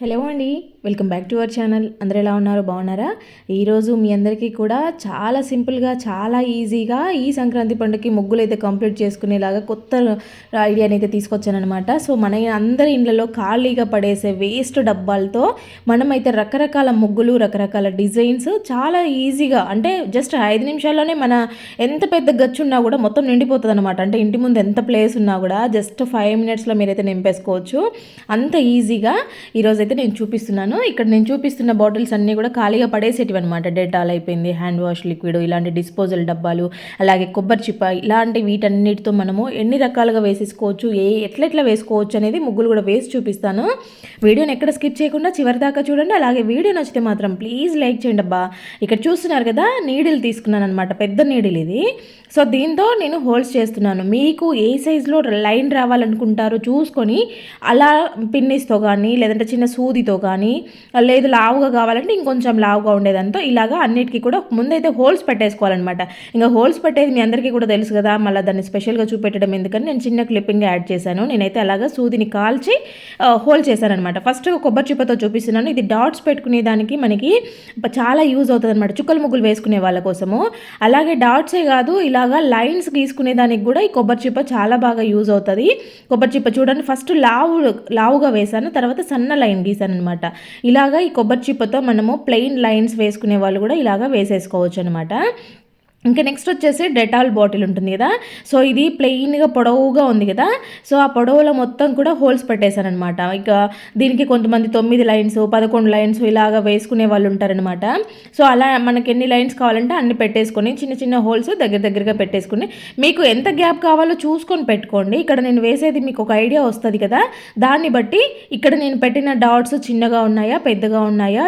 Hello అండి welcome back to our channel. అందరూ ఎలా ఉన్నారు? బాగున్నారా? ఈరోజు మీ అందరికీ కూడా చాలా సింపుల్గా చాలా ఈజీగా ఈ సంక్రాంతి పండుగకి ముగ్గులు అయితే కంప్లీట్ చేసుకునేలాగా కొత్త ఐడియాని అయితే తీసుకొచ్చానమాట సో మన అందరి ఇండ్లలో ఖాళీగా పడేసే వేస్ట్ డబ్బాలతో మనమైతే రకరకాల ముగ్గులు రకరకాల డిజైన్స్ చాలా ఈజీగా అంటే జస్ట్ ఐదు నిమిషాల్లోనే మన ఎంత పెద్ద గచ్చు ఉన్నా కూడా మొత్తం నిండిపోతుంది అనమాట అంటే ఇంటి ముందు ఎంత ప్లేస్ ఉన్నా కూడా జస్ట్ ఫైవ్ మినిట్స్లో మీరైతే నింపేసుకోవచ్చు. అంత ఈజీగా ఈరోజు అయితే నేను చూపిస్తున్నాను. ఇక్కడ నేను చూపిస్తున్న బాటిల్స్ అన్నీ కూడా ఖాళీగా పడేసేటివి అనమాట డెటాల్ అయిపోయింది హ్యాండ్ వాష్ లిక్విడ్ ఇలాంటి డిస్పోజల్ డబ్బాలు అలాగే కొబ్బరి చిప్ప ఇలాంటి వీటన్నిటితో మనము ఎన్ని రకాలుగా వేసేసుకోవచ్చు ఏ ఎట్లెట్లా వేసుకోవచ్చు అనేది ముగ్గులు కూడా వేసి చూపిస్తాను. వీడియోని ఎక్కడ స్కిప్ చేయకుండా చివరి దాకా చూడండి. అలాగే వీడియో నచ్చితే మాత్రం ప్లీజ్ లైక్ చేయండి అబ్బా. ఇక్కడ చూస్తున్నారు కదా నీడిల్ తీసుకున్నాను అనమాట పెద్ద నీడిల్ ఇది. సో దీంతో నేను హోల్స్ చేస్తున్నాను. మీకు ఏ సైజులో లైన్ రావాలనుకుంటారో చూసుకొని అలా పిన్నిస్తో కానీ లేదంటే చిన్న సూదితో కానీ లేదు లావుగా కావాలంటే ఇంకొంచెం లావుగా ఉండేదంతా ఇలాగా అన్నిటికీ కూడా ముందైతే హోల్స్ పెట్టేసుకోవాలన్నమాట. ఇంకా హోల్స్ పెట్టేది మీ అందరికీ కూడా తెలుసు కదా మళ్ళీ దాన్ని స్పెషల్గా చూపెట్టడం ఎందుకని నేను చిన్న క్లిప్పింగ్ యాడ్ చేశాను. నేనైతే అలాగా సూదిని కాల్చి హోల్ చేశానమాట ఫస్ట్ కొబ్బరి చిప్పతో చూపిస్తున్నాను. ఇది డాట్స్ పెట్టుకునే దానికి మనకి చాలా యూజ్ అవుతుంది అనమాట చుక్కల ముగ్గులు వేసుకునే వాళ్ళ కోసము. అలాగే డాట్సే కాదు ఇలాగా లైన్స్ గీసుకునే దానికి కూడా ఈ కొబ్బరి చిప్ప చాలా బాగా యూజ్ అవుతుంది. కొబ్బరి చిప్ప చూడండి ఫస్ట్ లావు లావుగా వేశాను. తర్వాత సన్న లైన్ గీసాను ఇలాగ ఇలాగా ఈ కొబ్బరి చిప్పతో మనము ప్లెయిన్ లైన్స్ వేసుకునే వాళ్ళు కూడా ఇలాగా వేసేసుకోవచ్చు అనమాట ఇంకా నెక్స్ట్ వచ్చేసి డెటాల్ బాటిల్ ఉంటుంది కదా. సో ఇది ప్లెయిన్గా పొడవుగా ఉంది కదా. సో ఆ పొడవులో మొత్తం కూడా హోల్స్ పెట్టేశానమాట ఇక దీనికి కొంతమంది తొమ్మిది లైన్స్ పదకొండు లైన్స్ ఇలాగ వేసుకునే వాళ్ళు ఉంటారనమాట సో అలా మనకి ఎన్ని లైన్స్ కావాలంటే అన్ని పెట్టేసుకొని చిన్న చిన్న హోల్స్ దగ్గర దగ్గరగా పెట్టేసుకుని మీకు ఎంత గ్యాప్ కావాలో చూసుకొని పెట్టుకోండి. ఇక్కడ నేను వేసేది మీకు ఒక ఐడియా వస్తుంది కదా. దాన్ని బట్టి ఇక్కడ నేను పెట్టిన డాట్స్ చిన్నగా ఉన్నాయా పెద్దగా ఉన్నాయా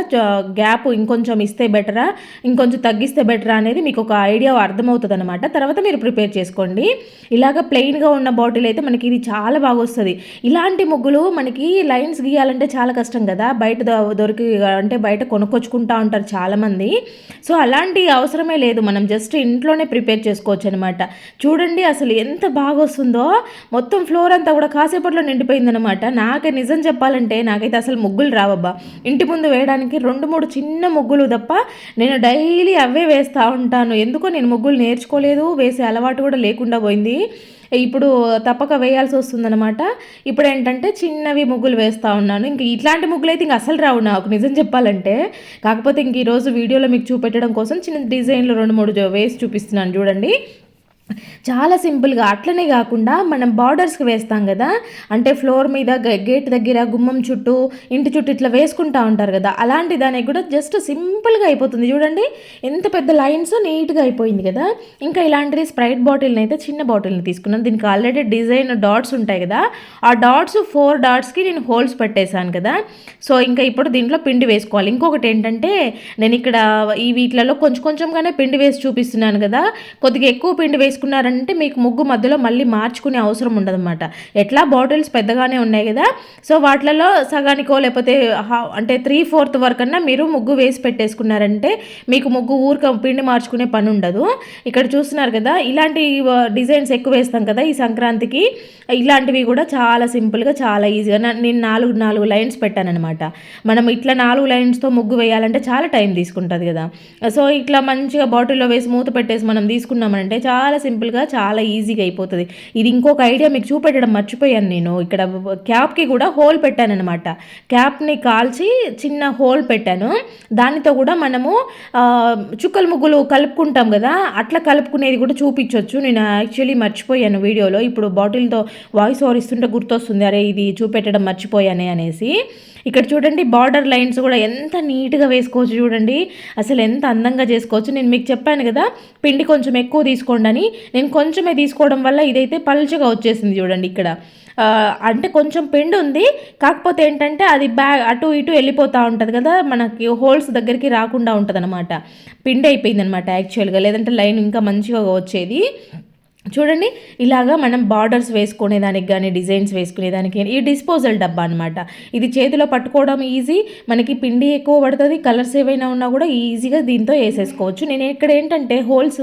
గ్యాప్ ఇంకొంచెం ఇస్తే బెటరా ఇంకొంచెం తగ్గిస్తే బెటరా అనేది మీకు ఒక ఐడియా ఐడియా అర్థమవుతుంది అనమాట తర్వాత మీరు ప్రిపేర్ చేసుకోండి. ఇలాగ ప్లెయిన్గా ఉన్న బాటిల్ అయితే మనకి ఇది చాలా బాగా వస్తుంది ఇలాంటి ముగ్గులు మనకి లైన్స్ గీయాలంటే చాలా కష్టం కదా. బయట దొరికి అంటే బయట కొనుక్కొచ్చుకుంటా ఉంటారు చాలామంది. సో అలాంటి అవసరమే లేదు. మనం జస్ట్ ఇంట్లోనే ప్రిపేర్ చేసుకోవచ్చు అనమాట చూడండి అసలు ఎంత బాగా వస్తుందో మొత్తం ఫ్లోర్ అంతా కూడా కాసేపట్లో నిండిపోయిందనమాట నాకే నిజం చెప్పాలంటే నాకైతే అసలు ముగ్గులు రావబ్బా. ఇంటి ముందు వేయడానికి రెండు మూడు చిన్న ముగ్గులు తప్ప నేను డైలీ అవే వేస్తూ ఉంటాను. ఎందుకో నేను ముగ్గులు నేర్చుకోలేదు వేసే అలవాటు కూడా లేకుండా పోయింది. ఇప్పుడు తప్పక వేయాల్సి వస్తుందన్నమాట. ఇప్పుడు ఏంటంటే చిన్నవి ముగ్గులు వేస్తూ ఉన్నాను. ఇంక ఇట్లాంటి ముగ్గులు అయితే ఇంక అసలు రావు నాకు నిజం చెప్పాలంటే. కాకపోతే ఇంక ఈరోజు వీడియోలో మీకు చూపెట్టడం కోసం చిన్న డిజైన్లు రెండు మూడు వేసి చూపిస్తున్నాను చూడండి. చాలా సింపుల్గా అట్లనే కాకుండా మనం బార్డర్స్కి వేస్తాం కదా. అంటే ఫ్లోర్ మీద గేట్ దగ్గర గుమ్మం చుట్టూ ఇంటి చుట్టూ ఇట్లా వేసుకుంటా ఉంటారు కదా. అలాంటి దానికి కూడా జస్ట్ సింపుల్గా అయిపోతుంది. చూడండి ఎంత పెద్ద లైన్స్ నీట్గా అయిపోయింది కదా. ఇంకా ఇలాంటిది స్ప్రైట్ బాటిల్ని అయితే చిన్న బాటిల్ని తీసుకున్నాను. దీనికి ఆల్రెడీ డిజైన్ డాట్స్ ఉంటాయి కదా. ఆ డాట్స్ ఫోర్ డాట్స్కి నేను హోల్స్ పెట్టేశాను కదా. సో ఇంకా ఇప్పుడు దీంట్లో పిండి వేసుకోవాలి. ఇంకొకటి ఏంటంటే నేను ఇక్కడ ఈ వీటిలలో కొంచెం కొంచెంగానే పిండి వేసి చూపిస్తున్నాను కదా. కొద్దిగా ఎక్కువ పిండి వేసి తీసుకున్నారంటే మీకు ముగ్గు మధ్యలో మళ్ళీ మార్చుకునే అవసరం ఉండదన్నమాట. ఎట్లా? బాటిల్స్ పెద్దగానే ఉన్నాయి కదా. సో వాటిలలో సగానికో లేకపోతే అంటే త్రీ ఫోర్త్ వరకు అన్నా మీరు ముగ్గు వేసి పెట్టేసుకున్నారంటే మీకు ముగ్గు ఊరిక పిండి మార్చుకునే పని ఉండదు. ఇక్కడ చూస్తున్నారు కదా ఇలాంటి డిజైన్స్ ఎక్కువ వేస్తాం కదా ఈ సంక్రాంతికి. ఇలాంటివి కూడా చాలా సింపుల్గా చాలా ఈజీగా. నేను నాలుగు నాలుగు లైన్స్ పెట్టానమాట మనం ఇట్లా నాలుగు లైన్స్తో ముగ్గు వేయాలంటే చాలా టైం తీసుకుంటుంది కదా. సో ఇట్లా మంచిగా బాటిల్లో వేసి మూత పెట్టేసి మనం తీసుకున్నామంటే చాలా సింపుల్గా చాలా ఈజీగా అయిపోతుంది. ఇది ఇంకొక ఐడియా మీకు చూపెట్టడం మర్చిపోయాను నేను. ఇక్కడ క్యాప్కి కూడా హోల్ పెట్టానమాట క్యాప్ని కాల్చి చిన్న హోల్ పెట్టాను. దానితో కూడా మనము చుక్కల ముగ్గులు కలుపుకుంటాం కదా అట్లా కలుపుకునేది కూడా చూపించవచ్చు నేను యాక్చువల్లీ మర్చిపోయాను వీడియోలో. ఇప్పుడు బాటిల్తో వాయిస్ ఓవర్ ఇస్తుంటే గుర్తొస్తుంది. అరే ఇది చూపెట్టడం మర్చిపోయానే అనేసి. ఇక్కడ చూడండి బార్డర్ లైన్స్ కూడా ఎంత నీట్గా వేసుకోవచ్చు చూడండి. అసలు ఎంత అందంగా చేసుకోవచ్చు. నేను మీకు చెప్పాను కదా పిండి కొంచెం ఎక్కువ తీసుకోండి అని. నేను కొంచెమే తీసుకోవడం వల్ల ఇదైతే పలుచగా వచ్చేసింది చూడండి ఇక్కడ. అంటే కొంచెం పిండి ఉంది కాకపోతే ఏంటంటే అది బ్యాగ్ అటు ఇటు వెళ్ళిపోతూ ఉంటుంది కదా మనకి హోల్స్ దగ్గరికి రాకుండా ఉంటుంది అనమాట పిండి అయిపోయింది అనమాట యాక్చువల్గా లేదంటే లైన్ ఇంకా మంచిగా వచ్చేది. చూడండి ఇలాగా మనం బార్డర్స్ వేసుకునేదానికి కానీ డిజైన్స్ వేసుకునేదానికి ఈ డిస్పోజల్ డబ్బా అనమాట ఇది చేతిలో పట్టుకోవడం ఈజీ మనకి పిండి ఎక్కువ పడుతుంది కలర్స్ ఏవైనా ఉన్నా కూడా ఈజీగా దీంతో వేసేసుకోవచ్చు. నేను ఇక్కడ ఏంటంటే హోల్స్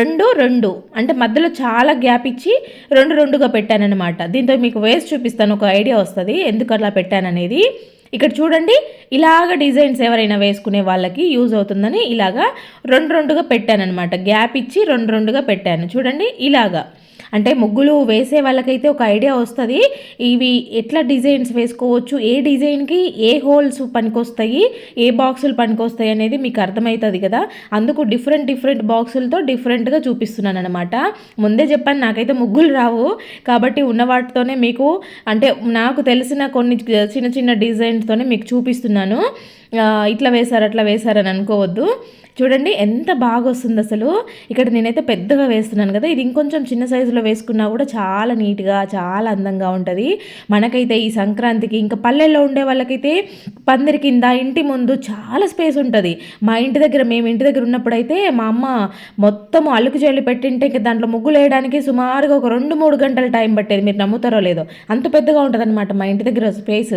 రెండు రెండు అంటే మధ్యలో చాలా గ్యాప్ ఇచ్చి రెండు రెండుగా పెట్టానమాట దీంతో మీకు వేస్ట్ చూపిస్తాను ఒక ఐడియా వస్తుంది. ఎందుకు అలా పెట్టాననేది? ఇక్కడ చూడండి ఇలాగ డిజైన్స్ ఎవరైనా వేసుకునే వాళ్ళకి యూజ్ అవుతుందని ఇలాగా రెండు రెండుగా పెట్టాను అనమాట గ్యాప్ ఇచ్చి రెండు రెండుగా పెట్టాను. చూడండి ఇలాగా. అంటే ముగ్గులు వేసే వాళ్ళకైతే ఒక ఐడియా వస్తుంది. ఇవి ఎట్లా డిజైన్స్ వేసుకోవచ్చు? ఏ డిజైన్కి ఏ హోల్స్ పనికొస్తాయి? ఏ బాక్సులు పనికొస్తాయి అనేది మీకు అర్థమవుతుంది కదా? అందుకు డిఫరెంట్ డిఫరెంట్ బాక్సులతో డిఫరెంట్గా చూపిస్తున్నాను అనమాట ముందే చెప్పాను నాకైతే ముగ్గులు రావు. కాబట్టి ఉన్న వాటితోనే మీకు అంటే నాకు తెలిసిన కొన్ని చిన్న చిన్న డిజైన్స్తోనే మీకు చూపిస్తున్నాను. ఇట్లా వేశారు అట్లా వేశారని అనుకోవద్దు. చూడండి ఎంత బాగా వస్తుంది అసలు. ఇక్కడ నేనైతే పెద్దగా వేస్తున్నాను కదా ఇది ఇంకొంచెం చిన్న సైజులో వేసుకున్నా కూడా చాలా నీట్గా చాలా అందంగా ఉంటుంది. మనకైతే ఈ సంక్రాంతికి ఇంకా పల్లెల్లో ఉండే వాళ్ళకైతే పందిరి కింద ఇంటి ముందు చాలా స్పేస్ ఉంటుంది. మా ఇంటి దగ్గర మేము ఇంటి దగ్గర ఉన్నప్పుడైతే మా అమ్మ మొత్తం అలుకు చెల్లి పెట్టింటే ఇంకా దాంట్లో ముగ్గులు వేయడానికి సుమారుగా ఒక రెండు మూడు గంటల టైం పట్టేది. మీరు నమ్ముతారో లేదో. అంత పెద్దగా ఉంటుంది మా ఇంటి దగ్గర స్పేస్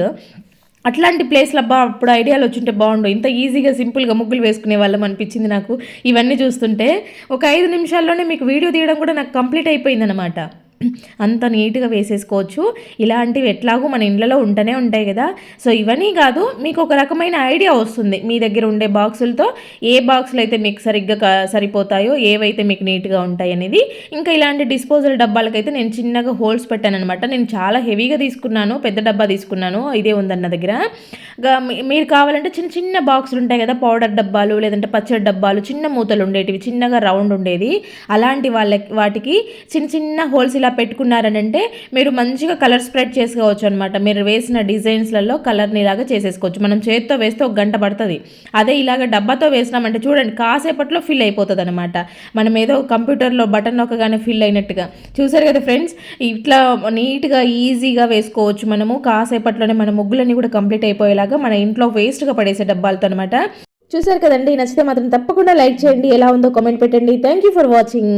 అట్లాంటి ప్లేస్లో అబ్బా అప్పుడు ఐడియాలు వచ్చింటే బాగుండు. ఇంత ఈజీగా సింపుల్గా ముగ్గులు వేసుకునే వాళ్ళం అనిపించింది నాకు. ఇవన్నీ చూస్తుంటే ఒక ఐదు నిమిషాల్లోనే మీకు వీడియో తీయడం కూడా నాకు కంప్లీట్ అయిపోయిందనమాట అంత నీట్గా వేసేసుకోవచ్చు. ఇలాంటివి ఎట్లాగో మన ఇండ్లలో ఉంటూనే ఉంటాయి కదా. సో ఇవన్నీ కాదు మీకు ఒక రకమైన ఐడియా వస్తుంది. మీ దగ్గర ఉండే బాక్సులతో ఏ బాక్సులు అయితే మీకు సరిగ్గా సరిపోతాయో ఏవైతే మీకు నీట్గా ఉంటాయి అనేది. ఇంకా ఇలాంటి డిస్పోజల్ డబ్బాలకైతే నేను చిన్నగా హోల్స్ పెట్టాను అనమాట నేను చాలా హెవీగా తీసుకున్నాను పెద్ద డబ్బా తీసుకున్నాను ఇదే ఉందన్న దగ్గర. మీరు కావాలంటే చిన్న చిన్న బాక్సులు ఉంటాయి కదా. పౌడర్ డబ్బాలు లేదంటే పచ్చడి డబ్బాలు చిన్న మూతలు ఉండేటివి చిన్నగా రౌండ్ ఉండేది. అలాంటి వాళ్ళకి వాటికి చిన్న చిన్న హోల్స్ ఇలా పెట్టుకున్నారనంటే మీరు మంచిగా కలర్ స్ప్రెడ్ చేసుకోవచ్చు అనమాట మీరు వేసిన డిజైన్స్లలో కలర్ని ఇలాగా చేసేసుకోవచ్చు. మనం చేతితో వేస్తే ఒక గంట పడుతుంది. అదే ఇలాగ డబ్బాతో వేసినామంటే చూడండి కాసేపట్లో ఫిల్ అయిపోతుంది అనమాట మనం ఏదో కంప్యూటర్లో బటన్ నొక్కగానే ఫిల్ అయినట్టుగా. చూసారు కదా ఫ్రెండ్స్ ఇట్లా నీట్గా ఈజీగా వేసుకోవచ్చు మనము. కాసేపట్లోనే మన ముగ్గులన్నీ కూడా కంప్లీట్ అయిపోయేలాగా మన ఇంట్లో వేస్ట్గా పడేసే డబ్బాలతో అనమాట చూసారు కదండి? నచ్చితే మాత్రం తప్పకుండా లైక్ చేయండి. ఎలా ఉందో కామెంట్ పెట్టండి. Thank you for watching